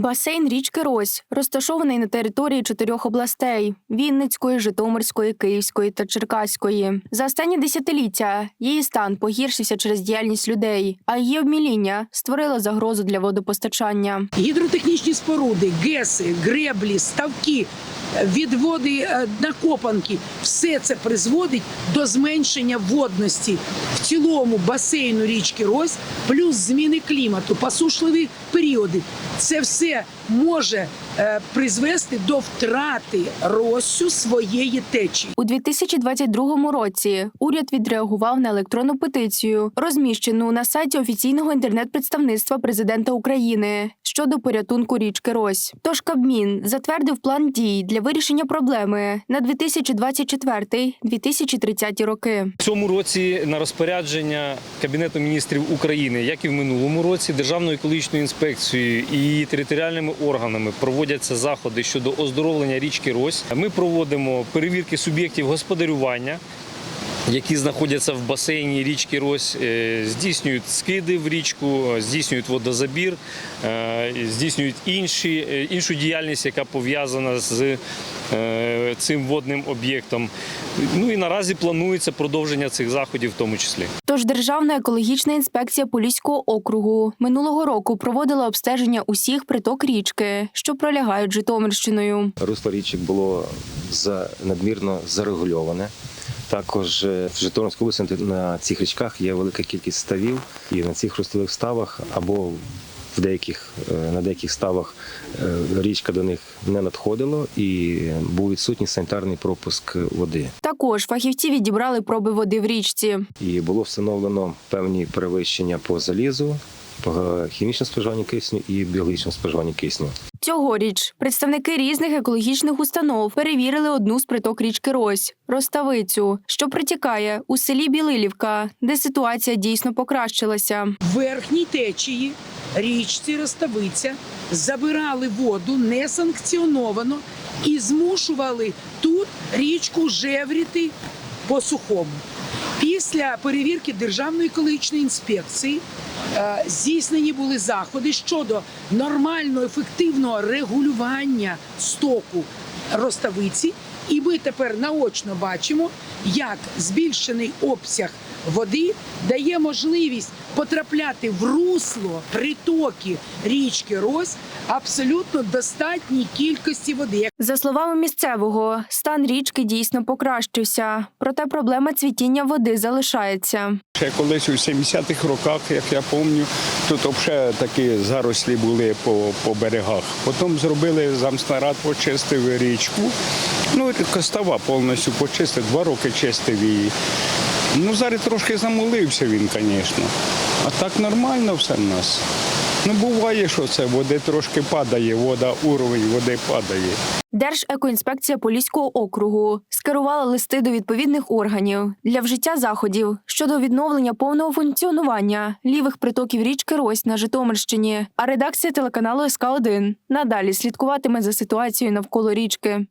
Басейн річки Рось розташований на території чотирьох областей: Вінницької, Житомирської, Київської та Черкаської. За останні десятиліття її стан погіршився через діяльність людей, а її обміління створило загрозу для водопостачання. Гідротехнічні споруди, геси, греблі, ставки, відводи е, накопанки все це призводить до зменшення водності в цілому басейну річки Рось, плюс зміни клімату, посушливі періоди. Це все може е, призвести до втрати Россю своєї течії. У 2022 році уряд відреагував на електронну петицію, розміщену на сайті офіційного інтернет-представництва президента України щодо порятунку річки Рось. Тож Кабмін затвердив план дій для вирішення проблеми на 2024-2030 роки. В цьому році на розпорядження Кабінету міністрів України, як і в минулому році, Державною екологічною інспекцією і територіальними органами проводяться заходи щодо оздоровлення річки Рось. Ми проводимо перевірки суб'єктів господарювання. Які знаходяться в басейні річки Рось, е, здійснюють скиди в річку, здійснюють водозабір, е, здійснюють інші, е, іншу діяльність, яка пов'язана з цим водним об'єктом. Ну і наразі планується продовження цих заходів в тому числі. Тож Державна екологічна інспекція Поліського округу минулого року проводила обстеження усіх приток річки, що пролягають Житомирщиною. Русло річок було за надмірно зарегульоване. Також е, в Житомирській області на цих річках є велика кількість ставів, і на цих ростових ставах або в деяких е, на деяких ставах е, річка до них не надходила і був відсутній санітарний пропуск води. Також фахівці відібрали проби води в річці. І було встановлено певні перевищення по залізу, по хімічному споживанню кисню і біологічному споживанню кисню. Цьогоріч представники різних екологічних установ перевірили одну з приток річки Рось Роставицю, що притікає у селі Білилівка, де ситуація дійсно покращилася. В верхній течії річці Роставиця забирали воду несанкціоновано і змушували тут річку жевріти по сухому. Після перевірки Державної екологічної інспекції е, здійснені були заходи щодо нормального ефективного регулювання стоку роставиці. І ми тепер наочно бачимо, як збільшений обсяг води дає можливість потрапляти в русло притоки річки Рось абсолютно достатній кількості води. За словами місцевого, стан річки дійсно покращився, проте проблема цвітіння води залишається. Ще колись у 70-х роках, як я пам'ятаю, тут взагалі такі зарослі були по, по берегах. Потім зробили замснарад, почистив річку. Ну, костава повністю почистив, два роки чистив її. Ну, зараз трошки замолився він, звісно. А так нормально все в нас. Ну, буває, що це води трошки падає, вода, уровень води падає. Держекоінспекція Поліського округу скерувала листи до відповідних органів для вжиття заходів щодо відновлення повного функціонування лівих притоків річки Рось на Житомирщині. А редакція телеканалу СК 1 надалі слідкуватиме за ситуацією навколо річки.